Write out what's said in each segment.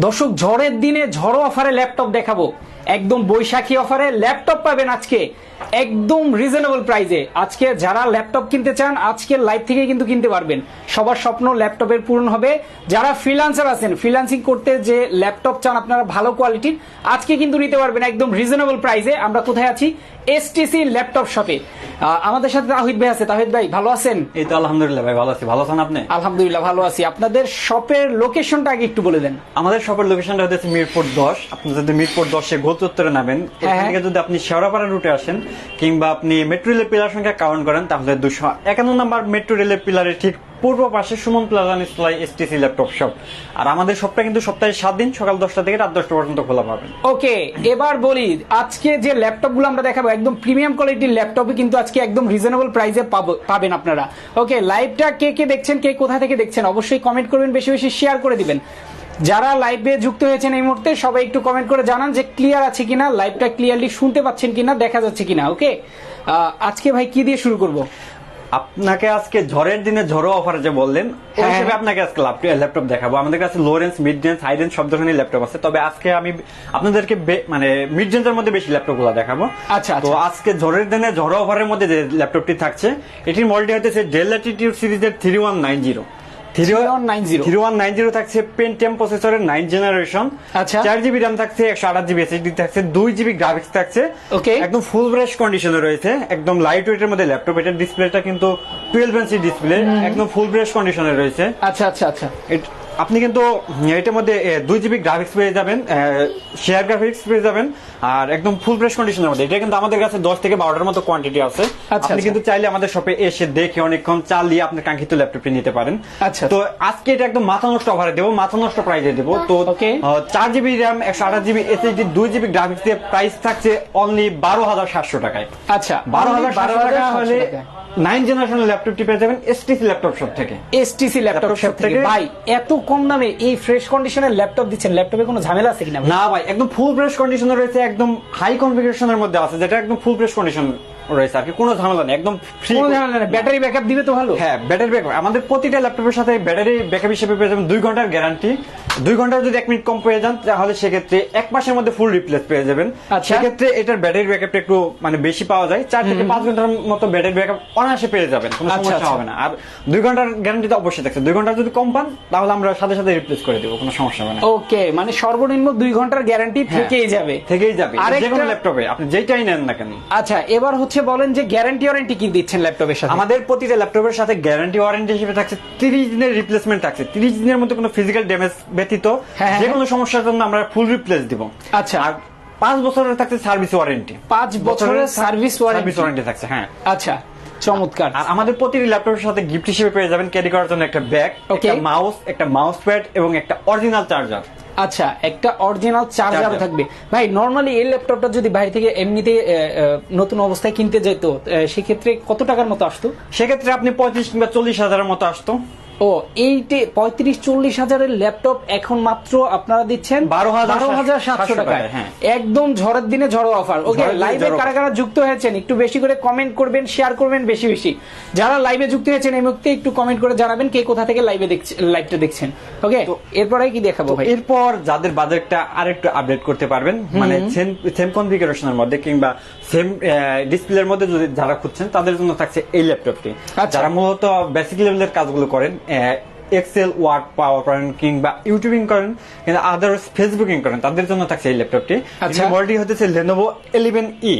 দর্শক ঝড়ের দিনে ঝড় অফারে ল্যাপটপ দেখাবো। একদম বৈশাখী অফারে ল্যাপটপ পাবেন আজকে। একদম রিজনেবল প্রাইসে আজকে যারা ল্যাপটপ কিনতে চান আজকে লাইভ থেকে কিন্তু কিনতে পারবেন। সবার স্বপ্ন ল্যাপটপের পূরণ হবে। যারা ফ্রিল্যান্সার আছেন ফ্রিল্যান্সিং করতে যে ল্যাপটপ চান আপনারা ভালো কোয়ালিটির আজকে কিন্তু নিতে পারবেন একদম রিজনেবল প্রাইসে আমরা কোথায় আছি? এসটিসি ল্যাপটপ শপে আমাদের সাথে তাহিদ ভাই আছে। তাহিদ ভাই ভালো আছেন? এই তো আলহামদুলিল্লাহ ভাই ভালো আছি। ভালো আছেন আপনি? আলহামদুলিল্লাহ ভালো আছি। আপনাদের শপের লোকেশনটা আগে একটু বলে দেন। আমাদের শপের লোকেশনটা হচ্ছে মিরপুর দশ। আপনি যদি মিরপুর দশে গোল চত্বরে নামেন এখান হ্যাঁ। থেকে যদি আপনি শেওড়াপাড়া রুটে আসেন কিংবা আপনি মেট্রো রেলের পিলার সংখ্যা কাউন্ট করেন, তাহলে দুশো একান্ন নম্বর মেট্রো রেলের পিলারের ঠিক পূর্ব পাশে সুমন প্লাজা নিচতলায় এসটিসি ল্যাপটপ শপ আর আমাদের শপটা কিন্তু সপ্তাহে সাত দিন, সকাল দশটা থেকে রাত দশটা পর্যন্ত খোলা পাবেন। ওকে, এবার বলি, আজকে যে ল্যাপটপগুলো আমরা দেখাবো, একদম প্রিমিয়াম কোয়ালিটির ল্যাপটপই কিন্তু আজকে একদম রিজনেবল প্রাইসে পাবেন আপনারা। ওকে লাইভটা কে কে দেখছেন, কে কোথা থেকে দেখছেন, অবশ্যই কমেন্ট করবেন, বেশি বেশি শেয়ার করে দিবেন। যারা লাইভে যুক্ত হয়েছেন এই মুহূর্তে সবাই একটু কমেন্ট করে জানান যে ক্লিয়ার আছে কিনা লাইভটা ক্লিয়ারলি শুনতে পাচ্ছেন কিনা দেখা যাচ্ছে কিনা ওকে আজকে ভাই কি দিয়ে শুরু করব? আপনাকে আজকে ঝড়ের দিনে ঝড়ো অফার যে বললেন ওই হ্যাঁ। হিসেবে আপনাকে আজকে ল্যাপটপ দেখাবো। আমাদের কাছে low range mid range high range সব ধরনের ল্যাপটপ আছে। তবে আজকে আমি আপনাদেরকে মানে মিড রেঞ্জের মধ্যে বেশি ল্যাপটপগুলো দেখাবো। আচ্ছা, তো আচ্ছা। আজকে ঝড়ের দিনে ঝড়ো অফারের মধ্যে যে ল্যাপটপটি থাকছে এটির মডেলটি হচ্ছে ডেল ল্যাটিটিউড সিরিজের three one nine zero 3190 three one nine zero থাকছে পেন্টিএম প্রসেসরের নাইন জেনারেশন আচ্ছা। চার জিবি র্যাম থাকছে একশো আঠাশ জিবি এসএসডি থাকছে দুই জিবি গ্রাফিক্স থাকছে। ওকে একদম ফুল ব্রাশ কন্ডিশনে রয়েছে একদম লাইট ওয়েটের মধ্যে ল্যাপটপ এটার ডিসপ্লেটা কিন্তু টুয়েলভ ইঞ্চি ডিসপ্লে একদম ফুল ব্রাশ কন্ডিশনে রয়েছে। আচ্ছা আচ্ছা আচ্ছা। আপনি কিন্তু এটার মধ্যে দুই জিবি গ্রাফিক্স পেয়ে যাবেন শেয়ার গ্রাফিক্স পেয়ে যাবেন আর একদম ফুল ফ্রেশ কন্ডিশনের মধ্যে এটা কিন্তু আমাদের কাছে দশ থেকে বারোটার মতো কোয়ান্টিটি আছে আচ্ছা, আপনি আচ্ছা। কিন্তু চাইলে আমাদের শপে এসে দেখে অনেকক্ষণ চালিয়ে আপনার কাঙ্ক্ষিত ল্যাপটপটি নিতে পারেন আচ্ছা। তো আজকে এটা একদম মাথা নষ্ট অফারে দেবো মাথা নষ্ট প্রাইজে দেবো তো চার জিবি র্যাম একশো আঠাশ জিবি এসএসডি দুই জিবি গ্রাফিক্স দিয়ে প্রাইস থাকছে অনলি বারো হাজার সাতশো টাকায় আচ্ছা বারো হাজার সাতশো টাকা হলে। নাইন জেনারেশনের ল্যাপটপটি পেয়ে যাবেন এসটিসি ল্যাপটপ শপ থেকে। এসটিসি ল্যাপটপ শপ থেকে- ভাই এত কম দামে এই ফ্রেশ কন্ডিশনের ল্যাপটপ দিচ্ছেন ল্যাপটপে কোনো ঝামেলা আছে কিনা না ভাই একদম ফুল ফ্রেশ কন্ডিশনে রয়েছে একদম হাই কনফিগারেশনের মধ্যে আছে যেটা একদম ফুল ফ্রেশ কন্ডিশন রয়েছে আর কি কোনো ঝামেলা নেই একদম ফ্রি কোনো ঝামেলা নেই ব্যাটারি ব্যাকআপ দিবে তো ভালো। হ্যাঁ ব্যাটারি ব্যাকআপ আমাদের প্রতিটা ল্যাপটপের সাথে ব্যাটারি ব্যাকআপ হিসেবে পেয়ে যাবেন দুই ঘণ্টার গ্যারান্টি দুই ঘণ্টার যদি এক মিনিট কম পেয়ে যান তাহলে সেক্ষেত্রে এক মাসের মধ্যে ফুল রিপ্লেস পেয়ে যাবেন। আচ্ছা। সেক্ষেত্রে এটার ব্যাটারি ব্যাকআপটা একটু মানে বেশি পাওয়া যায়। চার থেকে পাঁচ ঘণ্টার মতো ব্যাটারি ব্যাকআপ অনায়াসে পেয়ে যাবেন কোনো আচ্ছা, সমস্যা আচ্ছা। হবে না। আর দুই ঘণ্টার গ্যারান্টি তো অবশ্যই থাকছে। দুই ঘণ্টা যদি কম পান তাহলে আমরা সাথে সাথে রিপ্লেস করে দেবো কোনো সমস্যা হবে না। ওকে মানে সর্বনিম্ন দুই ঘণ্টার গ্যারান্টি। থেকেই যাবে। থেকেই যাবে। আরেকটা- যে কোনো ল্যাপটপে আপনি যেটাই নেন না কেন। আচ্ছা এবার হচ্ছে বলেন যে গ্যারান্টি ওয়ারেন্টি কি দিচ্ছেন ল্যাপটপের সাথে? আমাদের প্রতিটা ল্যাপটপের সাথে গ্যারান্টি ওয়ারেন্টি হিসেবে থাকছে তিরিশ দিনের রিপ্লেসমেন্ট থাকছে। তিরিশ দিনের মধ্যে কোনো ফিজিক্যাল ড্যামেজ ব্যতীত হ্যাঁ, যে হ্যাঁ। কোনো সমস্যার জন্য আমরা ফুল রিপ্লেস দিব। আচ্ছা। আর পাঁচ বছরের থাকছে সার্ভিস ওয়ারেন্টি পাঁচ বছরের সার্ভিস ওয়ারেন্টি থাকছে হ্যাঁ। আচ্ছা চমৎকার। আর আমাদের প্রতিটি ল্যাপটপের সাথে গিফট হিসেবে পেয়ে যাবেন ক্যারি করার জন্য একটা ব্যাগ. একটা মাউস একটা মাউস প্যাড এবং একটা অরিজিনাল চার্জার আচ্ছা একটা অরিজিনাল চার্জার। থাকবে। ভাই নর্মালি এই ল্যাপটপটা যদি বাইরে থেকে এমনিতে নতুন অবস্থায় কিনতে যেত সেক্ষেত্রে কত টাকার মতো আসতো? সেক্ষেত্রে আপনি পঁয়ত্রিশ কিংবা চল্লিশ হাজারের মতো আসতো। ও এইটে পঁয়ত্রিশ চল্লিশ হাজারের ল্যাপটপ এখন মাত্র আপনারা দিচ্ছেন 12,700 সাতশো টাকায়। টাকায়, হ্যাঁ। একদম ঝড়ের দিনে ঝড়ো অফার। ওকে লাইভে কারা কারা যুক্ত হয়েছেন একটু বেশি করে কমেন্ট করবেন শেয়ার করবেন বেশি বেশি। যারা লাইভে যুক্ত হয়েছেন এই মুহূর্তে একটু কমেন্ট করে জানাবেন কে কোথা থেকে লাইভে দেখছেন লাইভটা দেখছেন। ওকে এরপরে কি দেখাবো ভাই? এরপর যাদের বাজেটটা আরেকটু আপডেট করতে পারবেন মানে সেম সেম কনফিগারেশনের মধ্যে কিংবা সেম ডিসপ্লের মধ্যে যদি যারা খুঁজছেন তাদের জন্য থাকছে এই ল্যাপটপটি আচ্ছা। যারা মূলত বেসিক লেভেলের কাজগুলো করেন এক্সেল ওয়ার্ড পাওয়ার পয়েন্ট কিংবা ইউটিউবিং করেন কিন্তু আদার্স ফেসবুকিং করেন তাদের জন্য থাকছে এই ল্যাপটপটি আচ্ছা। মডেলটি হচ্ছে Lenovo eleven E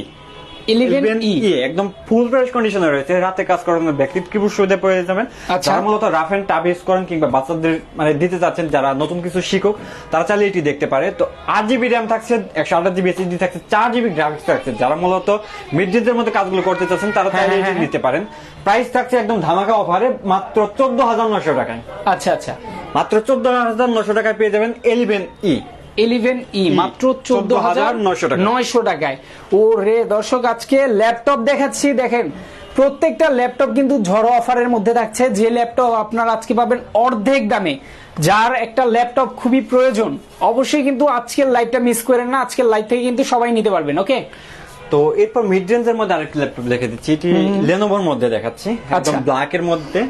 eleven E একদম ফুল ফ্রেশ কন্ডিশনে রয়েছে। রাতে কাজ করানোর ব্যক্তির কিবোর্ড সুবিধা পেয়ে যাবেন। আচ্ছা। যারা মূলত রাফ এন্ড টাফ ইউজ করেন কিংবা বাচ্চাদের মানে দিতে চাচ্ছেন যারা নতুন কিছু শিখুক তারা চাইলে এটি দেখতে পারে। তো আট জিবি র্যাম থাকছে একশো আঠাশ জিবি এসএসডি থাকছে চার জিবি গ্রাফিক্স থাকছে। যারা মূলত মিড মধ্যে কাজগুলো করতে চাচ্ছেন তারা হ্যাঁ, চাইলে হ্যাঁ, এটি হ্যাঁ। নিতে পারেন। প্রাইস থাকছে একদম ধামাকা অফারে মাত্র চোদ্দ হাজার নশো টাকায়। আচ্ছা আচ্ছা। মাত্র চোদ্দ হাজার নশো টাকায় পেয়ে যাবেন এলিভেন ই ইলেভেন ই মাত্র চোদ্দ হাজার 14,900 টাকা। নয়শো টাকায়। ও রে দর্শক আজকে ল্যাপটপ দেখাচ্ছি দেখেন। প্রত্যেকটা ল্যাপটপ কিন্তু ঝড়ো অফারের মধ্যে থাকছে। যে ল্যাপটপ আপনারা আজকে পাবেন অর্ধেক দামে। যার একটা ল্যাপটপ খুবই প্রয়োজন। অবশ্যই কিন্তু আজকের লাইভটা মিস করেন না। আজকের লাইভ থেকে কিন্তু সবাই নিতে পারবেন ওকে তো এরপর মিড রেঞ্জের মধ্যে আরেকটি ল্যাপটপ দেখে দিচ্ছি। এটি লেনোভোর মধ্যে দেখাচ্ছি। একদম আচ্ছা। ব্ল্যাক এর মধ্যে।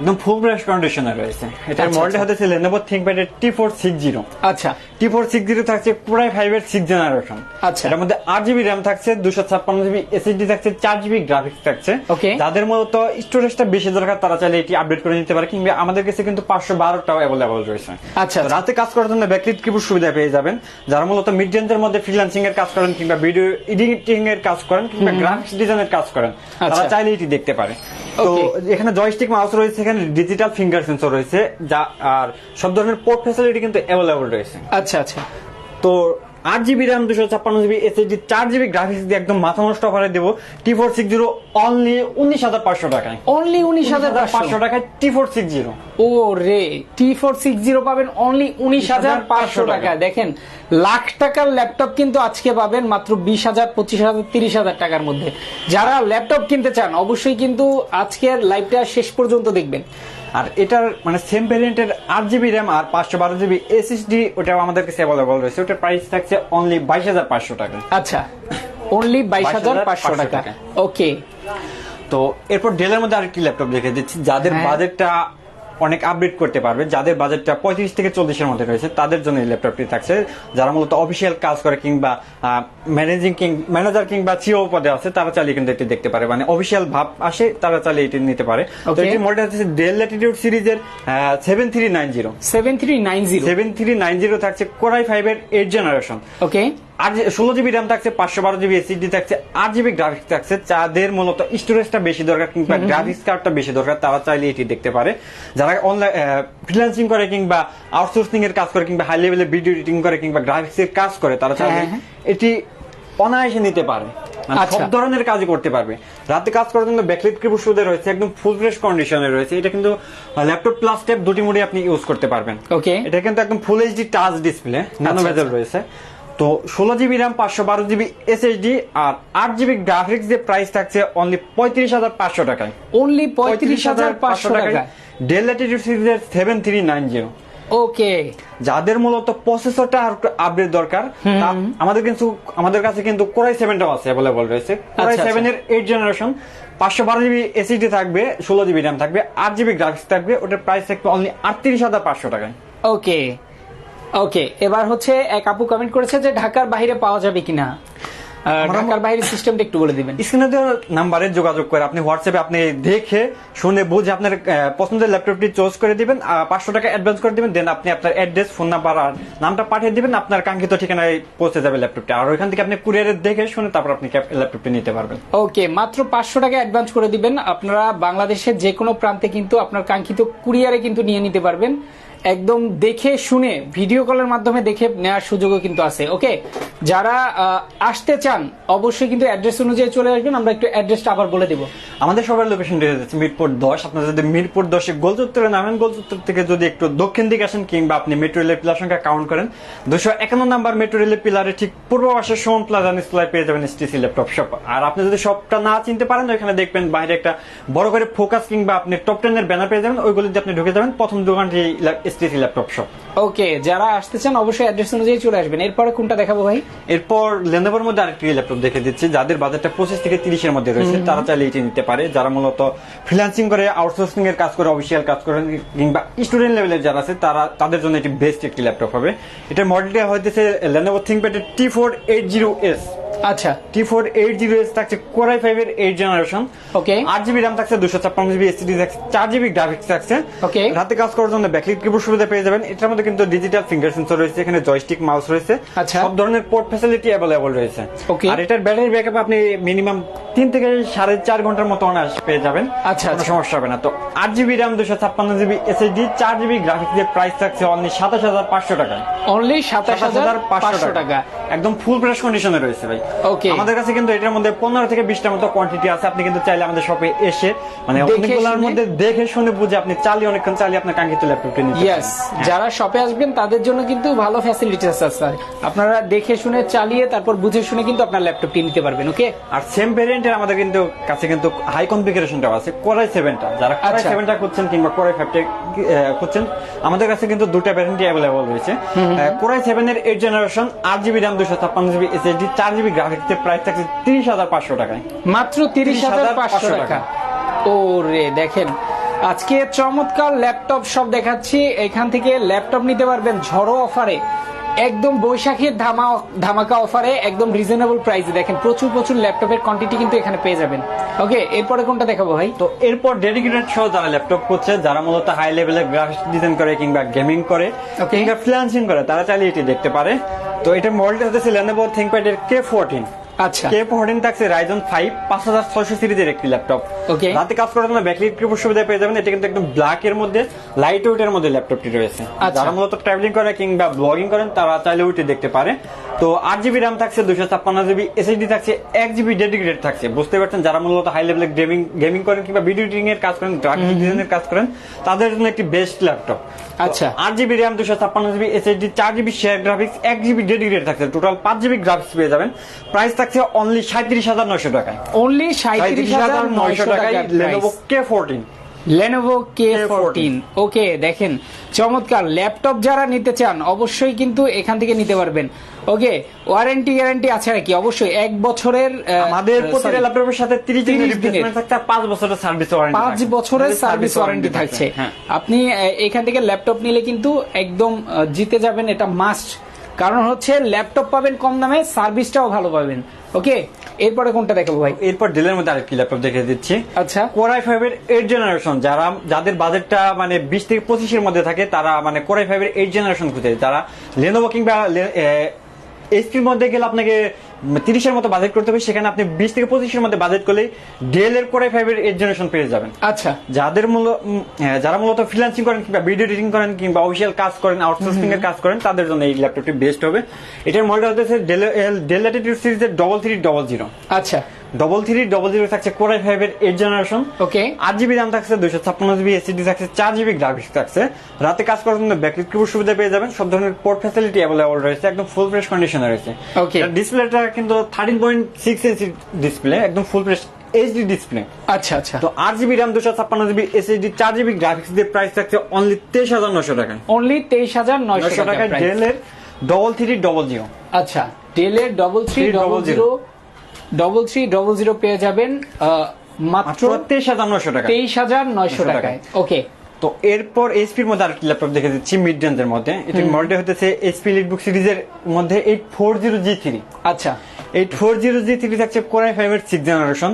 একদম ফুল ফ্রেশ কন্ডিশনে রয়েছে। এটার আচ্ছা, মডেলটা আচ্ছা। হচ্ছে Lenovo ThinkPad T four six zero আচ্ছা। টি ফোর সিক্স জিরো থাকছে ফাইভ এর সিক্স জেনারেশন আচ্ছা। এটার মধ্যে আট জিবি র্যাম থাকছে দুশো ছাপ্পান্ন জিবি এসএসডি থাকছে চার জিবি গ্রাফিক্স থাকছে. যাদের মূলত স্টোরেজটা বেশি দরকার তারা চাইলে এটি আপডেট করে নিতে পারে কিংবা আমাদের কাছে কিন্তু পাঁচশো বারোটাও অ্যাভেলেবল রয়েছে। আচ্ছা, রাতে কাজ করার জন্য ব্যাকলিট কিবোর্ড সুবিধা পেয়ে যাবেন যারা মূলত মিড রেঞ্জের মধ্যে ফ্রিল্যান্সিং এর কাজ করেন কিংবা ভিডিও এডিটিং এর কাজ করেন কিংবা গ্রাফিক্স ডিজাইনের কাজ করেন তারা আচ্ছা। চাইলে এটি দেখতে পারে। তো এখানে জয়স্টিক মাউস রয়েছে এখানে ডিজিটাল ফিঙ্গার সেন্সর রয়েছে যা আর সব ধরনের পোর্ট ফ্যাসিলিটি কিন্তু অ্যাভেলেবল রয়েছে। আচ্ছা। আচ্ছা তো আট জিবি র্যাম দুশো ছাপ্পান্ন জিবি এসএসডি চার জিবি গ্রাফিক্স দিয়ে একদম মাথা নষ্ট অফারে দেবো। T four six zero only উনিশ হাজার পাঁচশো টাকায়। অনলি উনিশ হাজার পাঁচশো? টাকায় টি ফোর সিক্স জিরো ও রে টি ফোর সিক্স জিরো পাবেন অনলি উনিশ হাজার পাঁচশো 19,500 টাকা দেখেন লাখ টাকার ল্যাপটপ কিন্তু আজকে পাবেন মাত্র বিশ হাজার পঁচিশ হাজার তিরিশ হাজার টাকার মধ্যে। যারা ল্যাপটপ কিনতে চান অবশ্যই কিন্তু আজকের লাইভটা শেষ পর্যন্ত দেখবেন। আর এটার মানে সেম ভ্যারিয়েন্টের আট জিবি র্যাম আর পাঁচশো বারো জিবি এসএসডি ওটাও আমাদের কাছে অ্যাভেলেবল রয়েছে। ওটার প্রাইস থাকছে অনলি বাইশ হাজার পাঁচশো টাকা। আচ্ছা অনলি বাইশ হাজার পাঁচশো টাকা। ওকে তো এরপর ডেলের মধ্যে আর কি ল্যাপটপ দেখে দিচ্ছি। যাদের হ্যাঁ। বাজেটটা অনেক আপডেট করতে পারবে। যাদের বাজেটটা পঁয়ত্রিশ থেকে চল্লিশের মধ্যে রয়েছে তাদের জন্য এই ল্যাপটপটি থাকছে। যারা মূলত অফিসিয়াল কাজ করে কিংবা ম্যানেজিং কিং ম্যানেজার কিংবা সিও পদে আছে তারা চালিয়ে কিন্তু এটি দেখতে পারে। মানে অফিসিয়াল ভাব আসে তারা চালিয়ে এটি নিতে পারে। তো. এটি মডেল হচ্ছে ডেল ল্যাটিটিউড সিরিজের seven three nine zero seven three nine zero seven three nine zero থাকছে কোরাই ফাইভের এইট জেনারেশন ওকে আর ষোলো জিবি র্যাম থাকছে পাঁচশো বারো জিবি থাকছে আট জিবি গ্রাফিক্স থাকছে যাদের মূলত স্টোরেজটা বেশি দরকার কিংবা গ্রাফিক্স কার্ডটা বেশি দরকার তারা চাইলে এটি দেখতে পারে। যারা অনলাইন ফ্রিল্যান্সিং করে কিংবা আউটসোর্সিং এর কাজ করে কিংবা হাই লেভেলের ভিডিও এডিটিং করে কিংবা কাজ করে তারা চাইলে হ্যাঁ, হ্যাঁ। এটি অনায়াসে নিতে পারে। মানে আচ্ছা। সব ধরনের কাজই করতে পারবে। রাতে কাজ করার জন্য ব্যাকলিট কিবোর্ড সুবিধা রয়েছে একদম ফুল ফ্রেশ কন্ডিশনে রয়েছে। এটা কিন্তু ল্যাপটপ প্লাস ট্যাব দুটি মোডে আপনি ইউজ করতে পারবেন। ওকে এটা কিন্তু একদম full HD touch display nano bezel রয়েছে। তো ষোলো জিবি র্যাম পাঁচশো বারো জিবি এসএসডি আর আট জিবি গ্রাফিক্স দিয়ে প্রাইস থাকছে অনলি পঁয়ত্রিশ হাজার পাঁচশো টাকায়। অনলি পঁয়ত্রিশ হাজার পাঁচশো টাকা ডেল ল্যাটিটিউড সিরিজের seven three nine zero okay যাদের মূলত প্রসেসরটা আর আপডেট দরকার আমাদের কিন্তু আমাদের কাছে কিন্তু কোরাই সেভেনটাও আছে অ্যাভেলেবল রয়েছে। কোরাই আচ্ছা। সেভেন এর এইট জেনারেশন পাঁচশো বারো জিবি এসিডি থাকবে ষোলো জিবি র্যাম থাকবে আট জিবি গ্রাফিক্স থাকবে ওটার প্রাইস থাকবে অনলি আটত্রিশ হাজার পাঁচশো টাকায়। ওকে ওকে এবার হচ্ছে এক আপু কমেন্ট করেছে যে ঢাকার বাইরে পাওয়া যাবে কিনা। ঢাকার বাইরে সিস্টেমটা একটু বলে দিবেন। স্ক্রিনে দেওয়া নাম্বারে যোগাযোগ করে আপনি হোয়াটসঅ্যাপে আপনি দেখে শুনে বুঝে আপনার পছন্দের ল্যাপটপটি চয়েস করে দিবেন পাঁচশো টাকা অ্যাডভান্স করে দিবেন দেন আপনি আপনার অ্যাড্রেস ফোন নাম্বার আর নামটা পাঠিয়ে দিবেন আপনার কাঙ্ক্ষিত ঠিকানায় পৌঁছে যাবে ল্যাপটপটি আর ওইখান থেকে আপনি কুরিয়ারে দেখে শুনে তারপর আপনি ল্যাপটপটি নিতে পারবেন। ওকে মাত্র পাঁচশো টাকা অ্যাডভান্স করে দিবেন। আপনারা বাংলাদেশের যে কোনো প্রান্তে কিন্তু আপনার কাঙ্ক্ষিত কুরিয়ারে কিন্তু নিয়ে নিতে পারবেন। একদম দেখে শুনে ভিডিও কলের মাধ্যমে দেখে নেওয়ার সুযোগও কিন্তু আছে ওকে যারা আসতে চান, অবশ্যই কিন্তু অ্যাড্রেস অনুযায়ী চলে আসবেন, আমরা একটু অ্যাড্রেসটা আবার বলে দিব। আমাদের সবার লোকেশন রয়ে যাচ্ছে মিরপুর দশ। আপনার যদি মিরপুর দশে গোলচত্বরে নামেন, গোলচত্বর থেকে যদি একটু দক্ষিণ দিকে আসেন কিংবা আপনি মেট্রো রেলের পিলার সংখ্যা কাউন্ট করেন দুশো একান্ন নাম্বার মেট্রো রেলের পিলারে ঠিক পূর্ব পাশে সোমন প্লাজা নিচতলায় পেয়ে যাবেন এসটিসি ল্যাপটপ শপ আর আপনি যদি সবটা না চিনতে পারেন, ওইখানে দেখবেন বাইরে একটা বড় করে ফোকাস কিংবা আপনি টপ টেনের ব্যানার পেয়ে যাবেন ওইগুলিতে আপনি ঢুকে যাবেন। প্রথম দোকানটি এসটিসি ল্যাপটপ শপ ওকে যারা আসতে চান অবশ্যই অ্যাড্রেস অনুযায়ী চলে আসবেন। এরপরে কোনটা দেখাবো ভাই? এরপর লেনোভোর মধ্যে আরেকটি ল্যাপটপ দেখে দিচ্ছি যাদের বাজেটটা পঁচিশ থেকে তিরিশের মধ্যে রয়েছে তারা চাইলে এটি নিতে পারে। যারা মূলত ফ্রিল্যান্সিং করে আউটসোর্সিং এর কাজ করে অফিসিয়াল কাজ করে কিংবা স্টুডেন্ট লেভেলের যারা আছে তারা তাদের জন্য এটি বেস্ট একটি ল্যাপটপ হবে। এটার মডেলটা হইতেছে Lenovo ThinkPad T four eight zero S আচ্ছা। টি ফোর এইট এস থাকছে কোরাই ফাইভ এর এইট জেনারেশন Okay. আট জিবি র্যাম থাকছে দুশো ছাপ্পান্ন জিবি এসিডি থাকছে চার জিবি গ্রাফিক্স থাকছে। Okay. রাতে কাজ করার জন্য ব্যাকলিট কিবোর্ড সুবিধা পেয়ে যাবেন? এটার মধ্যে কিন্তু ডিজিটাল ফিঙ্গার সেন্সর রয়েছে এখানে জয়স্টিক মাউস রয়েছে। আচ্ছা। সব ধরনের পোর্ট ফ্যাসিলিটি অ্যাভেলেবল রয়েছে। Okay. আর এটার ব্যাটারি ব্যাকআপ আপনি মিনিমাম তিন থেকে সাড়ে চার ঘণ্টার মতো অনায়াস পেয়ে যাবেন। আচ্ছা, কোনো আচ্ছা। সমস্যা হবে না। তো আট জিবি র্যাম দুশো ছাপ্পান্ন জিবি এসএসডি চার জিবি গ্রাফিক্স দিয়ে প্রাইস থাকছে অনলি সাতাশ হাজার পাঁচশো টাকায়। অনলি সাতাশ হাজার পাঁচশো টাকা। একদম ফুল ফ্রেশ কন্ডিশনে রয়েছে ভাই। Okay. আমাদের কাছে কিন্তু এটার মধ্যে পনেরো থেকে বিশটার মতো কোয়ান্টিটি আছে। আপনি কিন্তু চাইলে আমাদের শপে এসে মানে অনেকগুলোর মধ্যে দেখে শুনে বুঝে আপনি চালিয়ে অনেকক্ষণ চালিয়ে আপনার কাঙ্ক্ষিত ল্যাপটপটি নিতে ইয়েস যারা শপে আসবেন তাদের জন্য কিন্তু ভালো ফ্যাসিলিটিস আছে স্যার আপনারা দেখে শুনে চালিয়ে তারপর বুঝে শুনে কিন্তু আপনার ল্যাপটপটি নিতে পারবেন ওকে আর সেম ভেরিয়েন্টের আমাদের কিন্তু কাছে কিন্তু হাই কনফিগারেশনটাও আছে কোরাই সেভেনটা যারা কোরাই আচ্ছা। সেভেনটা খুঁজছেন কিংবা কোরাই ফাইভটা খুঁজছেন আমাদের কাছে কিন্তু দুটা ভ্যারিয়েন্টই অ্যাভেলেবল রয়েছে। কোরাই সেভেন এর এইট জেনারেশন আট জিবি র্যাম দুশো ছাপ্পান্ন জিবি এসএসডি চার জিবি প্রাইস থাকছে তিরিশ হাজার পাঁচশো টাকায়। মাত্র তিরিশ হাজার পাঁচশো টাকা। ও রে দেখেন। আজকে চমৎকার ল্যাপটপ সব দেখাচ্ছি। এখান থেকে ল্যাপটপ নিতে পারবেন ঝড়ো অফারে। একদম বৈশাখীর ধামা ধামাকা অফারে একদম রিজনেবল প্রাইসে দেখেন প্রচুর প্রচুর ল্যাপটপের কোয়ান্টিটি কিন্তু এখানে পেয়ে যাবেন। ওকে এরপরে কোনটা দেখাবো ভাই? তো এরপর ডেডিকেটেড সহ যারা ল্যাপটপ করছে যারা মূলত হাই লেভেলের গ্রাফিক্স ডিজাইন করে কিংবা গেমিং করে. কিংবা ফ্রিল্যান্সিং করে তারা চাইলে এটি দেখতে পারে। তো এটা মডেলটা হচ্ছে লেনোভো থিংকপ্যাড এর কে ফোরটিন আচ্ছা। কে ফোরটিন থাকছে রাইজন ফাইভ পাঁচ হাজার ছয়শো সিরিজের একটি ল্যাপটপ Okay. রাতে কাজ করার জন্য ব্যাকলিট কিবোর্ড সুবিধা পেয়ে যাবেন। এটা কিন্তু একদম ব্ল্যাক এর মধ্যে লাইট ওয়েট এর মধ্যে ল্যাপটপটি রয়েছে। আচ্ছা। যারা মূলত ট্রাভেলিং করে কিংবা ব্লগিং করেন তারা চাইলে ওইটি দেখতে পারে তো আট জিবি র্যাম থাকছে দুশো ছাপ্পান্ন জিবি এসএসডি থাকছে এক জিবি ডেডিকেটেড থাকছে। বুঝতে পারছেন? যারা মূলত হাই লেভেলের গেমিং গেমিং করেন কিংবা ভিডিও এডিটিং এর কাজ করেন গ্রাফিক ডিজাইনের কাজ করেন তাদের জন্য একটি বেস্ট ল্যাপটপ আচ্ছা। আট জিবি র্যাম দুশো ছাপ্পান্ন জিবি এসএসডি চার জিবি শেয়ার গ্রাফিক্স এক জিবি ডেডিকেটেড থাকছে। টোটাল পাঁচ জিবি গ্রাফিক্স পেয়ে যাবেন। প্রাইস থাকছে অনলি সাঁত্রিশ হাজার নয়শো টাকায়। অনলি সাঁত্রিশ হাজার নয়শো টাকায় Lenovo K fourteen Lenovo K fourteen okay দেখেন চমৎকার। ল্যাপটপ যারা নিতে চান অবশ্যই কিন্তু এখান থেকে নিতে পারবেন। ওকে ওয়ারেন্টি গ্যারান্টি আছে নাকি? অবশ্যই এক বছরের আমাদের প্রতিটা ল্যাপটপের সাথে তিরিশ দিনের 30 দিনের। রিপ্লেসমেন্ট থাকছে বছরের সার্ভিস ওয়ারেন্টি বছরের সার্ভিস ওয়ারেন্টি থাকছে। হ্যাঁ। আপনি এখান থেকে ল্যাপটপ নিলে কিন্তু একদম জিতে যাবেন এটা মাস্ট কারণ হচ্ছে ল্যাপটপ পাবেন কম দামে সার্ভিসটাও ভালো পাবেন। ওকে এরপরে কোনটা দেখাবো ভাই? এরপর ডেলের মধ্যে আরেকটি ল্যাপটপ দেখে দিচ্ছি। আচ্ছা। কোরাই ফাইভ এর এইট জেনারেশন যারা যাদের বাজেটটা মানে বিশ থেকে পঁচিশের মধ্যে থাকে তারা মানে কোরাই ফাইভ এর এইট জেনারেশন খুঁজে। তারা লেনোভো কিংবা এইচপির মধ্যে গেলে আপনাকে তিরিশের মতো বাজেট করতে হবে সেখানে আপনি বিশ থেকে পঁচিশের মধ্যে বাজেট করলে ডেল এর কোরে ফাইভ এর এইট জেনারেশন পেয়ে যাবেন। আচ্ছা। যাদের মূল হ্যাঁ, যারা মূলত ফ্রিলান্সিং করেন কিংবা ভিডিও এডিটিং করেন কিংবা অফিসিয়াল কাজ করেন আউটসোর্সিং এর কাজ করেন তাদের জন্য এই ল্যাপটপটি বেস্ট হবে। এটার মডেল হচ্ছে ডেল ডেল সিরিজের ডবল থ্রি ডবল জিরো আচ্ছা। ডবল থ্রি ডবল জিরো থাকছে কোরাই ফাইভ এর এইট জেনারেশন ওকে আট জিবি র্যাম থাকছে দুশো ছাপ্পান্ন জিবি এসিডি থাকছে চার জিবি গ্রাফিক্স থাকছে। রাতে কাজ করার জন্য ব্যাকলিট কিবোর্ড সুবিধা পেয়ে যাবেন। সব ধরনের পোর্ট ফ্যাসিলিটি অ্যাভেলেবল রয়েছে একদম ফুল ফ্রেশ কন্ডিশনে রয়েছে। Okay. ডিসপ্লেটা কিন্তু thirteen point six inch display একদম ফুল ফ্রেশ এইচডি ডিসপ্লে আচ্ছা আচ্ছা। তো আট জিবি র্যাম দুশো ছাপ্পান্ন জিবি এসএসডি চার জিবি গ্রাফিক্স দিয়ে প্রাইস থাকছে অনলি তেইশ হাজার নশো টাকায় অনলি তেইশ হাজার নশো টাকা ডেলের ডবল থ্রি ডবল জিরো আচ্ছা ডেলের double three double zero double three double zero পেয়ে যাবেন মাত্র তেইশ হাজার নয়শো টাকা। তেইশ হাজার নয়শো 900 টাকায়। ওকে তো এরপর এইচপির মধ্যে আরেকটি ল্যাপটপ দেখে দিচ্ছি মিড রেঞ্জের মধ্যে এটির মডেল হতেছে এইচপি লিটবুক সিরিজের মধ্যে eight four zero G three আচ্ছা। Eight four zero G three থাকছে কোরাই ফাইভ এর সিক্স জেনারেশন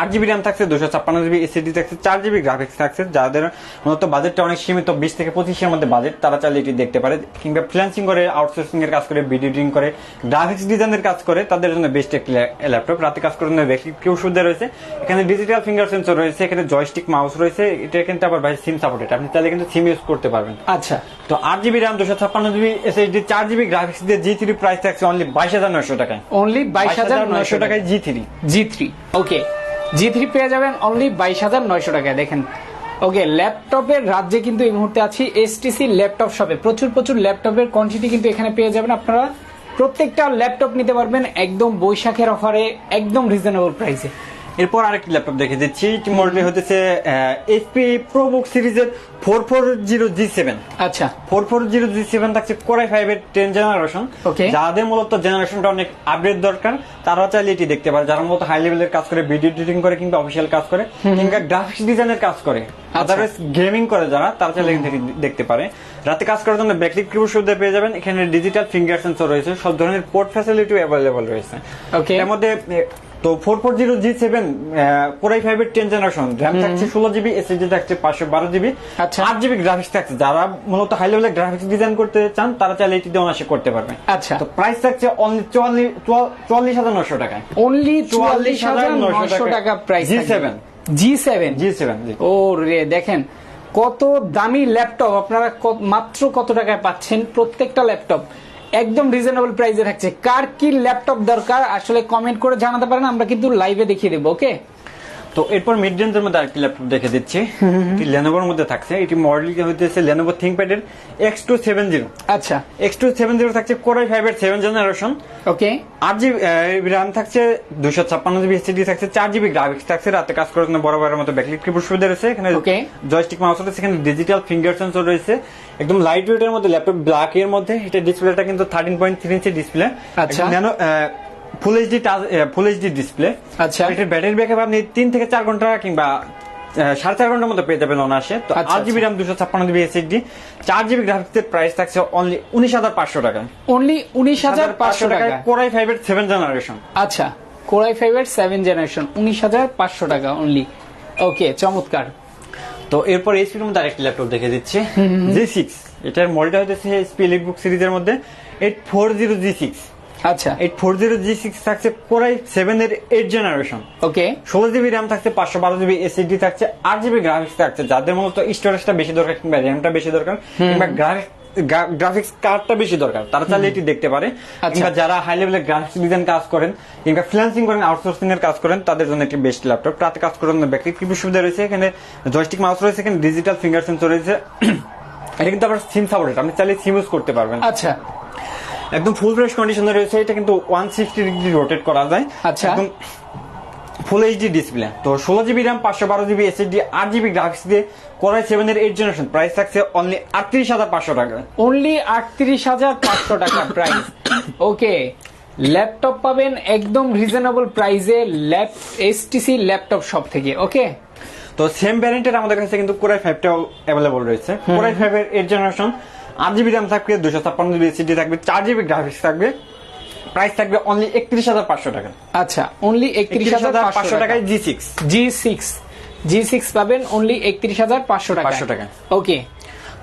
আট জিবি র্যাম থাকছে দুশো ছাপ্পান্ন জিবি এসিডি থাকছে চার জিবি গ্রাফিক্স থাকছে যাদের মূলত বাজেটটা অনেক সীমিত বিশ থেকে পঁচিশের মধ্যে বাজেট তারা চাইলে এটি দেখতে পারে। কিংবা ফ্রিল্যান্সিং করে আউটসোর্সিং এর কাজ করে ভিডিও এডিটিং করে গ্রাফিক্স ডিজাইনের কাজ করে তাদের জন্য বেস্ট একটি ল্যাপটপ রাতে কাজ করার জন্য বেশি কেউ সুবিধা রয়েছে। এখানে ডিজিটাল ফিঙ্গার সেন্সর রয়েছে এখানে জয়স্টিক মাউস রয়েছে এটা কিন্তু আবার ভাই সিম সাপোর্টেড আপনি চাইলে কিন্তু সিম ইউজ করতে পারবেন। আচ্ছা। তো আট জিবি র্যাম দুশো ছাপ্পান্ন জিবি এসএসডি চার জিবি গ্রাফিক্স দিয়ে জি থ্রি প্রাইস থাকছে অনলি বাইশ হাজার নয়শো টাকায়। অনলি বাইশ হাজার নয়শো টাকায়। G three G three okay G three পেয়ে যাবেন অনলি বাইশ হাজার নয়শো টাকায়। দেখেন ওকে ল্যাপটপের রাজ্যে কিন্তু এই মুহূর্তে আছি এসটিসি ল্যাপটপ শপে প্রচুর প্রচুর ল্যাপটপের কোয়ান্টিটি কিন্তু এখানে পেয়ে যাবেন আপনারা। প্রত্যেকটা ল্যাপটপ নিতে পারবেন একদম বৈশাখের অফারে একদম রিজনেবল প্রাইসে এরপর আরেকটি ল্যাপটপ দেখে দিচ্ছি। মডেলটি হতেছে এইচপি প্রোবুক সিরিজের four four zero G seven. আচ্ছা। Four four zero G seven থাকছে কোরাই ফাইভ এর টেন জেনারেশন। যাদের মূলত জেনারেশনটা অনেক আপডেট দরকার তারা চাইলে এটি দেখতে পারে। যারা মূলত হাই লেভেলের কাজ করে ভিডিও এডিটিং করে কিংবা অফিসিয়াল কাজ করে কিংবা গ্রাফিক্স ডিজাইনের কাজ করে আদারওয়াইজ গেমিং করে যারা তারা চাইলে এখান থেকে দেখতে পারে। রাতে কাজ করার জন্য ব্যাকলিক কিবোর্ড সুবিধা পেয়ে যাবেন। এখানে ডিজিটাল ফিঙ্গার সেন্সর রয়েছে। সব ধরনের পোর্ট ফ্যাসিলিটি অ্যাভেলেবল রয়েছে। এর মধ্যে তো four four zero G seven core i five এর টেন জেনারেশন র্যাম থাকছে ষোলো জিবি এসএসডি থাকছে পাঁচশো বারো জিবি আচ্ছা। আট জিবি গ্রাফিক্স থাকছে। যারা মূলত হাই লেভেলের গ্রাফিক্স ডিজাইন করতে চান তারা চাইলে এটি দিয়ে অনায়াসে করতে পারবে। আচ্ছা। তো প্রাইস থাকছে অনলি চুয়াল্লিশ হাজার নশো টাকায়। অনলি চুয়াল্লিশ হাজার নয়শো টাকা price G seven G seven G. Seven ও রে দেখেন কত দামি ল্যাপটপ আপনারা মাত্র কত টাকায় পাচ্ছেন প্রত্যেকটা ল্যাপটপ একদম রিজনেবল প্রাইসে থাকছে। কার কি ল্যাপটপ দরকার, আসলে কমেন্ট করে জানাতে পারেন, আমরা কিন্তু লাইভে দেখিয়ে দেবো ওকে তো এরপর মিড রেঞ্জের মধ্যে আরেকটি ল্যাপটপ দেখে দিচ্ছি। লেনোভোর মধ্যে থাকছে। এটি মডেল হইতেছে লেনোভো থিঙ্কপ্যাড এর এক্স টু সেভেন জিরো আচ্ছা। এক্স টু সেভেন জিরো থাকছে কোরাই ফাইভ এর সেভেন জেনারেশন ওকে। আট জিবি র্যাম থাকছে দুশো ছাপ্পান্ন জিবি এসএসডি থাকছে চার জিবি গ্রাফিক্স থাকছে। রাতে কাজ করার জন্য বড় বড় মতো ব্যাকলিট কিবোর্ড সুবিধা রয়েছে। এখানে. জয়স্টিক মাউস রয়েছে এখানে ডিজিটাল ফিঙ্গার সেন্সর রয়েছে। একদম লাইট ওয়েট এর মধ্যে ল্যাপটপ ব্ল্যাক এর মধ্যে। এটা ডিসপ্লেটা কিন্তু thirteen point three inch display আচ্ছা। Full HD full HD display আচ্ছা। এটার ব্যাটারি ব্যাকআপ আপনি তিন থেকে চার ঘণ্টা কিংবা সাড়ে চার ঘণ্টার মধ্যে পেয়ে যাবেন অনায়াসে। তো আচ্ছা, আট জিবি র্যাম দুশো ছাপ্পান্ন জিবি এসএসডি চার জিবি গ্রাফিক্সের প্রাইস থাকছে অনলি উনিশ হাজার পাঁচশো টাকা। অনলি উনিশ হাজার পাঁচশো টাকা। কোরাই ফাইভের সেভেন জেনারেশন আচ্ছা কোরাই ফাইভ এর সেভেন জেনারেশন উনিশ হাজার পাঁচশো টাকা অনলি ওকে চমৎকার। তো এরপর এইচপির মধ্যে আরেকটি ল্যাপটপ দেখে দিচ্ছি। জি সিক্স এটার মডেলটা হচ্ছে এইচপি ইলেকট্রিক সিরিজের মধ্যে। Eight four zero G six আচ্ছা। Eight four zero G six থাকছে কোরাই সেভেন এর এইট জেনারেশন ওকে ষোলো জিবি র্যাম থাকছে পাঁচশো বারো জিবি এসএসডি থাকছে আট জিবি গ্রাফিক্স থাকছে যাদের মূলত স্টোরেজটা বেশি দরকার কিংবা র্যামটা বেশি দরকার কিংবা গ্রাফিক্স কার্ডটা বেশি দরকার তারা চাইলে এটি দেখতে পারে। আচ্ছা। কিংবা যারা হাই লেভেলের গ্রাফিক্স ডিজাইন কাজ করেন কিংবা ফ্রিল্যান্সিং করেন আউটসোর্সিং এর কাজ করেন তাদের জন্য একটি বেস্ট ল্যাপটপ রাতে কাজ করার জন্য ব্যাটারি কি সুবিধা রয়েছে এখানে জয়স্টিক মাউস রয়েছে এখানে ডিজিটাল ফিঙ্গার সেন্সর রয়েছে। এটা কিন্তু আবার সিম সাপোর্টেড আপনি চাইলে সিম ইউজ করতে পারবেন। আচ্ছা। একদম ফুল ফ্রেশ কন্ডিশনে রয়েছে এটা কিন্তু ওয়ান সিক্সটি ডিগ্রি রোটেট করা যায়। আচ্ছা। একদম ফুল এইচডি ডিসপ্লে তো ষোলো জিবি র্যাম পাঁচশো বারো জিবি এসএসডি আট জিবি গ্রাফিক্স দিয়ে কোরাই সেভেন এর এইট জেনারেশন প্রাইস থাকছে অনলি আটত্রিশ হাজার পাঁচশো টাকা। অনলি আটত্রিশ হাজার পাঁচশো টাকা প্রাইস ওকে ল্যাপটপ পাবেন একদম রিজনেবল প্রাইসে ল্যাপ এসটিসি ল্যাপটপ শপ থেকে ওকে তো সেম ভ্যারিয়েন্টের আমাদের কাছে কিন্তু কোরাই ফাইভটাও অ্যাভেলেবল রয়েছে। কোরাই ফাইভ এর এইট জেনারেশন আট জিবি র্যাম থাকবে দুশো ছাপ্পান্ন জিবি এসিডি থাকবে চার জিবি গ্রাফিক্স থাকবে। প্রাইস থাকবে অনলি একত্রিশ হাজার পাঁচশো টাকা। আচ্ছা অনলি একত্রিশ হাজার পাঁচশো টাকায় G six G six G six পাবেন অনলি একত্রিশ হাজার পাঁচশো টাকা 500 টাকা। ওকে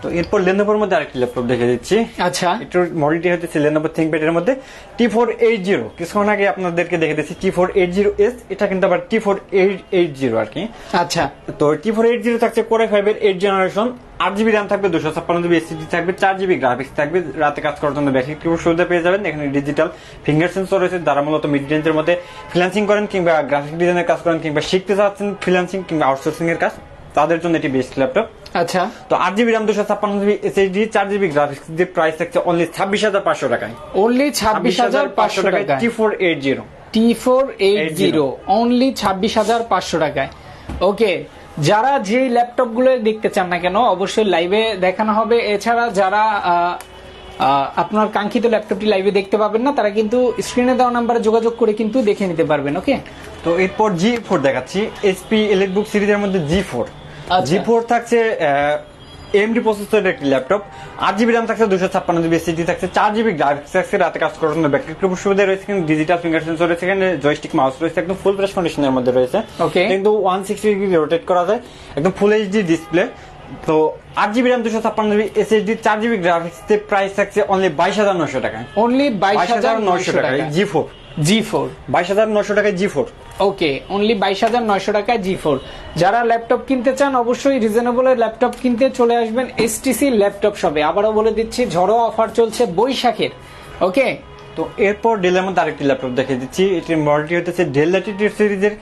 তো এরপর লেনোভোর মধ্যে আরেকটি ল্যাপটপ দেখে দিচ্ছি। আচ্ছা। এটার মডেলটি হচ্ছে লেনোভো থিঙ্কপ্যাড এর মধ্যে। টি ফোর এইট জিরো কিছুক্ষণ আগে আপনাদেরকে দেখে দিচ্ছি T four eight zero S এটা কিন্তু আবার T four eight eight zero আর কি। আচ্ছা। তো টি ফোর এইট জিরো থাকছে কোরে ফাইভ এর এইট জেনারেশন আট জিবি র্যাম থাকবে দুশো ছাপ্পান্ন জিবি এসএসডি থাকবে চার জিবি গ্রাফিক্স থাকবে রাতে কাজ করার জন্য ব্যাটারি কিবোর্ড সুবিধা পেয়ে যাবেন। এখানে ডিজিটাল ফিঙ্গার সেন্সর রয়েছে যারা মূলত মিড রেঞ্জের মধ্যে ফ্রিল্যান্সিং করেন কিংবা গ্রাফিক ডিজাইনের কাজ করেন কিংবা শিখতে চাচ্ছেন ফ্রিল্যান্সিং কিংবা আউটসোর্সিং এর কাজ তাদের জন্য এটি বেস্ট ল্যাপটপ আচ্ছা। তো আট জিবি র্যাম দুশো ছাপ্পান্ন জিবি এসএসডি চার জিবি গ্রাফিক্স দিয়ে প্রাইস থাকছে অনলি ছাব্বিশ হাজার পাঁচশো টাকায়। অনলি ছাব্বিশ হাজার পাঁচশো টাকা T four eight zero T four eight zero only ছাব্বিশ হাজার পাঁচশো টাকায়। ওকে যারা যে ল্যাপটপগুলো দেখতে চান না কেন অবশ্যই লাইভে দেখানো হবে। এছাড়া যারা আপনার কাঙ্ক্ষিত ল্যাপটপটি লাইভে দেখতে পাবেন না তারা কিন্তু স্ক্রিনে দেওয়া নাম্বারে যোগাযোগ করে কিন্তু দেখে নিতে পারবেন ওকে তো এরপর জি ফোর দেখাচ্ছি এসপি ইলেকট্রিক সিরিজের মধ্যে জি ফোর। জি ফোর থাকছে এমডি প্রসেসরের একটি ল্যাপটপ আট জিবি র্যাম থাকছে দুশো ছাপ্পান্ন জিবি এসএসডি থাকছে চার জিবি গ্রাফিক্স থাকছে রাতে কাজ করার জন্য ব্যাটারি খুব সুবিধা রয়েছে কিন্তু ডিজিটাল ফিঙ্গার সেন্সর রয়েছে এখানে জয়স্টিক মাউস রয়েছে একদম ফুল ফ্রেশ কন্ডিশনের মধ্যে রয়েছে। কিন্তু ওয়ান সিক্সটি ডিগ্রি রোটেট করা যায় একদম ফুল এইচডি ডিসপ্লে তো আট জিবি র্যাম দুশো ছাপ্পান্ন জিবি এসএসডি চার জিবি গ্রাফিক্স প্রাইস থাকছে অনলি বাইশ হাজার নশো টাকায়। অনলি বাইশ হাজার নয়শো টাকায় জি ফোর জি ফোর বাইশ হাজার নশো টাকায় জি ফোর ওকে অনলি বাইশ হাজার নয়শো টাকায় জি ফোর যারা ল্যাপটপ কিনতে চান, অবশ্যই রিজনেবল ল্যাপটপ কিনতে চলে আসবেন এসটিসি ল্যাপটপ সবে আবারও বলে দিচ্ছি, ঝড়ো অফার চলছে বৈশাখের। ওকে তো এরপর ডেলের মধ্যে আরেকটি ল্যাপটপ দেখে দিচ্ছি। এটির মডেলটি হচ্ছে ডেল ল্যাটিটিউড সিরিজের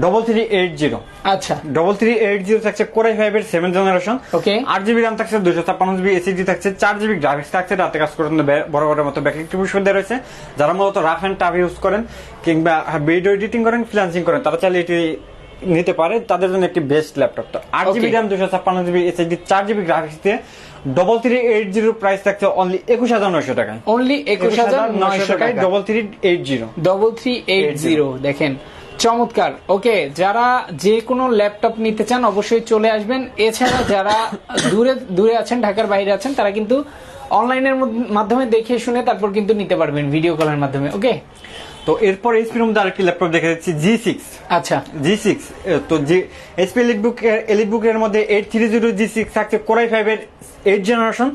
ডবল থ্রি এইট জিরো আচ্ছা। ডবল থ্রি এইট জিরো থাকছে কোরাই ফাইভ এর সেভেন জেনারেশন Okay. আট জিবি র্যাম থাকছে দুশো ছাপ্পান্ন জিবি এসিডি থাকছে চার জিবি গ্রাফিক্স থাকছে রাতে কাজ বে- বড় বড় মতো ব্যাকলিক টিভি সুবিধা রয়েছে। যারা মূলত রাফ অ্যান্ড টাফ ইউজ করেন কিংবা ভিডিও এডিটিং করেন ফ্রিল্যান্সিং করেন তারা চাইলে এটি নিতে পারে। তাদের জন্য একটি বেস্ট ল্যাপটপ তো আট জিবি. র্যাম দুশো ছাপ্পান্ন জিবি এসএসডি চার জিবি গ্রাফিক্স দিয়ে double three eight zero price থাকছে অনলি একুশ হাজার নয়শো টাকায়। অনলি একুশ হাজার নয়শো টাকা। Double three eight zero double three eight zero দেখেন চমৎকার। ওকে যারা যে কোনো ল্যাপটপ নিতে চান অবশ্যই চলে আসবেন। এছাড়া যারা দূরে দূরে আছেন ঢাকার বাইরে আছেন তারা কিন্তু অনলাইনের মাধ্যমে দেখে শুনে তারপর কিন্তু নিতে পারবেন ভিডিও কলের মাধ্যমে ওকে তো এরপর এইচপির মধ্যে আরেকটি ল্যাপটপ দেখে যাচ্ছি জি সিক্স আচ্ছা। জি সিক্স তো জি এইচপি এলিটবুক এলিটবুক এর মধ্যে eight three zero G six থাকছে কোরাই ফাইভ এর এইট জেনারেশন.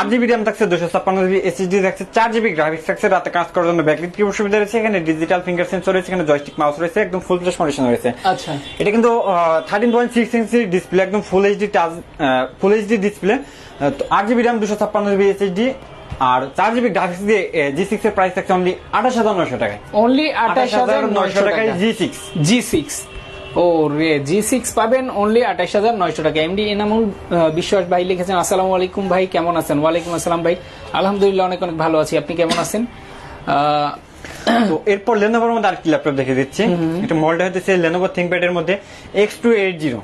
আট জিবি র্যাম থাকছে দুশো ছাপ্পান্ন জিবি এসএসডি থাকছে চার জিবি গ্রাফিক্স থাকছে রাতে কাজ করার জন্য ব্যাকলিট কিবোর্ড সুবিধা রয়েছে এখানে? ডিজিটাল ফিঙ্গার সেন্সর রয়েছে এখানে জয়স্টিক মাউস রয়েছে একদম ফুল ফ্রেশ কন্ডিশন রয়েছে। আচ্ছা। এটা কিন্তু thirteen point six inch display একদম full HD touch full HD display আট জিবি র্যাম দুশো ছাপ্পান্ন জিবি এসএসডি আর চার জিবি গ্রাফিক্স দিয়ে জি সিক্স এর প্রাইস থাকছে অনলি আঠাশ হাজার নয়শো টাকায়। অনলি আঠাশ হাজার নয়শো টাকায় জি সিক্স জি সিক্স ও রে জি সিক্স পাবেন অনলি আঠাশ হাজার নয়শো টাকা এমডি এনামুল বিশ্বাস ভাই লিখেছেন আসসালামু আলাইকুম ভাই কেমন আছেন? ওয়ালাইকুম আসসালাম ভাই। আলহামদুলিল্লাহ অনেক অনেক ভালো আছি। আপনি কেমন আছেন? তো এরপর লেনোভোর মধ্যে আর কি ল্যাপটপ দেখে দিচ্ছি এটা মডেলটা হচ্ছে লেনোভো থিঙ্কপ্যাড এর মধ্যে এক্স টু এইট জিরো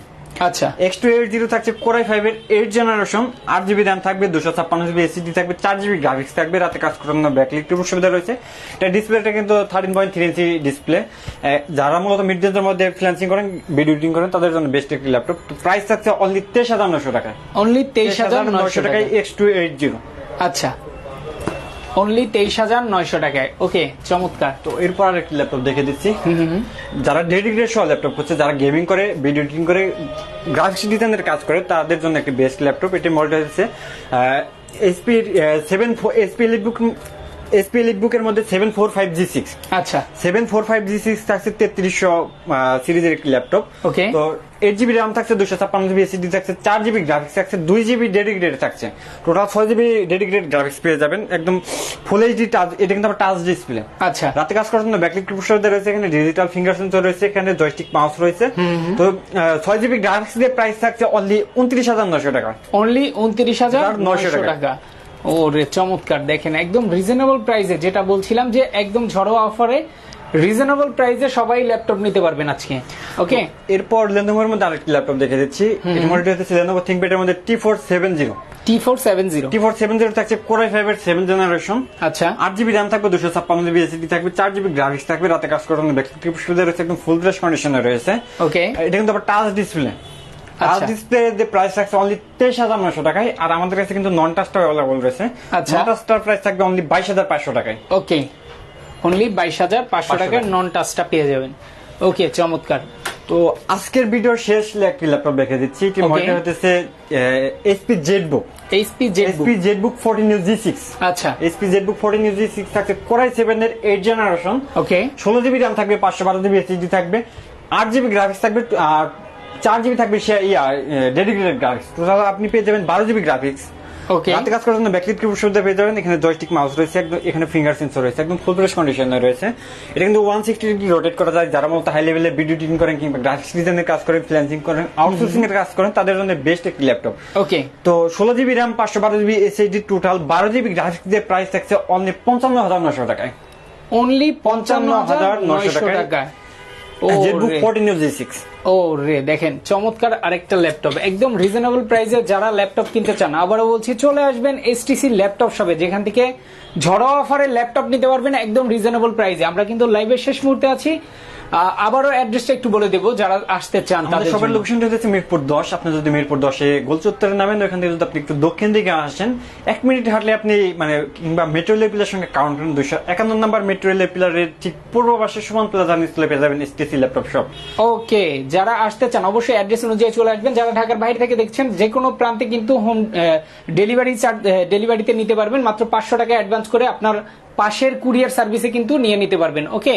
আচ্ছা। এক্স টু এইট জিরো থাকছে কোরাই ফাইভ এর এইট জেনারেশন আট জিবি র্যাম থাকবে দুশো ছাপ্পান্ন জিবি এসিডি থাকবে চার জিবি গ্রাফিক্স থাকবে রাতে কাজ করার ব্যাকলিক সুবিধা রয়েছে। এটা ডিসপ্লেটা কিন্তু thirteen point three inch display যারা মূলত মিড রেঞ্জের মধ্যে ফ্রিল্যান্সিং করেন ভিডিও এডিটিং করেন তাদের জন্য বেস্ট একটি ল্যাপটপ প্রাইস থাকছে অনলি তেইশ হাজার নশো টাকা অনলি তেইশ হাজার টাকায় টাকায়। এক্স টু এইট জিরো আচ্ছা। অনলি তেইশ হাজার নয়শো টাকায়। ওকে চমৎকার। তো এরপর আর একটি ল্যাপটপ দেখে দিচ্ছি যারা ডেডিকেটেড সহ ল্যাপটপ করছে যারা গেমিং করে ভিডিও এডিটিং করে গ্রাফিক্স ডিজাইনের কাজ করে তাদের জন্য একটি বেস্ট ল্যাপটপ এটি মডেল হচ্ছে HP seven HP EliteBook HP লিটবুকের মধ্যে seven four five G six আচ্ছা। Seven four five G six থাকছে তেত্রিশশো সিরিজের একটি ল্যাপটপ Okay. তো এইট জিবি র্যাম থাকছে দুশো ছাপ্পান্ন জিবি এসিডি থাকছে চার জিবি গ্রাফিক্স থাকছে দুই জিবি ডেডিকেটেড থাকছে। টোটাল ছয় জিবি ডেডিকেটেড গ্রাফিক্স পেয়ে যাবেন। একদম ফুল এইচডি টাচ এটা কিন্তু টাচ ডিসপ্লে আচ্ছা। রাতে কাজ করার জন্য ব্যাকলিক সুবিধা রয়েছে এখানে ডিজিটাল ফিঙ্গার সেন্সর রয়েছে এখানে জয়স্টিক মাউস রয়েছে। তো ছয় জিবি গ্রাফিক্স দিয়ে প্রাইস থাকছে অনলি উনত্রিশ হাজার নশো টাকা। অনলি উনত্রিশ হাজার 900 নয়শো টাকা। ও রে চমৎকার। দেখেন একদম রিজনেবল প্রাইসে যেটা বলছিলাম যে একদম ঝড়োয়া অফারে রিজনেবল প্রাইসে সবাই ল্যাপটপ নিতে পারবেন আজকে। ওকে এরপর লেনোভোর মধ্যে আরেকটি ল্যাপটপ দেখে দিচ্ছি। এর মডেলটি হচ্ছে লেনোভো থিঙ্কপ্যাড এর মধ্যে T four seven zero T four seven zero T four seven zero থাকছে কোরাই ফাইভ এর সেভেন জেনারেশন আচ্ছা। আট জিবি র্যাম থাকবে দুশো ছাপ্পান্ন জিবি এসিডি থাকবে চার জিবি গ্রাফিক্স থাকবে রাতে কাজ করার জন্য। ব্যাকলিক সুবিধা রয়েছে একদম ফুল ফ্রেশ কন্ডিশনে রয়েছে। ওকে এটা কিন্তু আবার টাচ ডিসপ্লে টাচ আচ্ছা। ডিসপ্লে যে প্রাইস থাকছে অনলি তেইশ হাজার নশো টাকায় আর আমাদের কাছে কিন্তু নন টাচটা অ্যাভেলেবল রয়েছে। আচ্ছা। নন টাচটার প্রাইস থাকবে অনলি বাইশ হাজার পাঁচশো টাকায়। ওকে অনলি বাইশ হাজার পাঁচশো 500 টাকার টাকা। নন টাচটা পেয়ে যাবেন। ওকে চমৎকার। তো আজকের শেষ একটি ল্যাপটপ দিচ্ছি। এটি মডেল হতেছে HP ZBook HP ZBook fourteen U G six আচ্ছা। এসপি জেডবুক ফোরটিন ইউ থাকছে কোরাই সেভেন এর এইট জেনারেশন ওকে ষোলো জিবি র্যাম থাকবে পাঁচশো বারো জিবি এসএসডি থাকবে। আট জিবি গ্রাফিক্স থাকবে আর চার জিবি থাকবে সে ইয়া ডেডিকেটেড গ্রাফিক্স টোটাল আপনি পেয়ে যাবেন বারো জিবি গ্রাফিক্স ওকে কাজ করার জন্য ব্যাকলিট কিবোর্ড সুবিধা পেয়ে যাবেন। এখানে জয়স্টিক মাউস রয়েছে একদম এখানে ফিঙ্গার সেন্সর রয়েছে একদম ফুল ফ্রেশ কন্ডিশনে রয়েছে। এটা কিন্তু ওয়ান সিক্সটি ডিগ্রি রোটেট করা যায়। যারা মূলত হাই লেভেলে ভিডিও এডিটিং করেন কিংবা গ্রাফিক্স ডিজাইনের কাজ করেন ফ্রিল্যান্সিং করেন আউটসোর্সিং এর কাজ করেন তাদের জন্য বেস্ট একটি ল্যাপটপ ওকে তো ষোলো জিবি র্যাম পাঁচশো বারো জিবি এসএসডি টোটাল বারো জিবি গ্রাফিক্স দিয়ে প্রাইস থাকছে অনলি পঞ্চান্ন হাজার নশো টাকায়। অনলি পঞ্চান্ন হাজার নয়শো টাকায়। জেটবুক ও রে দেখেন চমৎকার আরেকটা ল্যাপটপ একদম রিজনেবল প্রাইসে যারা ল্যাপটপ কিনতে চান আবারও বলছি চলে আসবেন এসটিসি ল্যাপটপ শপে যেখান থেকে ঝড়ো অফারে ল্যাপটপ নিতে পারবেন একদম রিজনেবল প্রাইসে আমরা কিন্তু লাইভের শেষ মুহূর্তে আছি। আবারও অ্যাড্রেসটা একটু বলে দেবো যারা আসতে চান তাদের সবার লোকেশনটা হচ্ছে মিরপুর দশ আপনি যদি মিরপুর দশে গোলচত্বরে নামেন ওখান থেকে যদি আপনি একটু দক্ষিণ দিকে আসেন এক মিনিট হাঁটলে আপনি মানে কিংবা মেট্রো রেল পিলার সঙ্গে কাউন্ট করেন দুইশো একান্ন নম্বর মেট্রো রেল পিলারের ঠিক পূর্ব পাশে সুমন প্লাজা নিচতলে পেয়ে যাবেন এসটিসি ল্যাপটপ শপ ওকে যারা আসতে চান অবশ্যই অ্যাড্রেস অনুযায়ী চলে আসবেন। যারা ঢাকার বাইরে থেকে দেখছেন যে কোনো প্রান্তে কিন্তু হোম ডেলিভারি চার্জ ডেলিভারিতে নিতে পারবেন। মাত্র পাঁচশো টাকা অ্যাডভান্স করে আপনার পাশের কুরিয়ার সার্ভিসে কিন্তু নিয়ে নিতে পারবেন। ওকে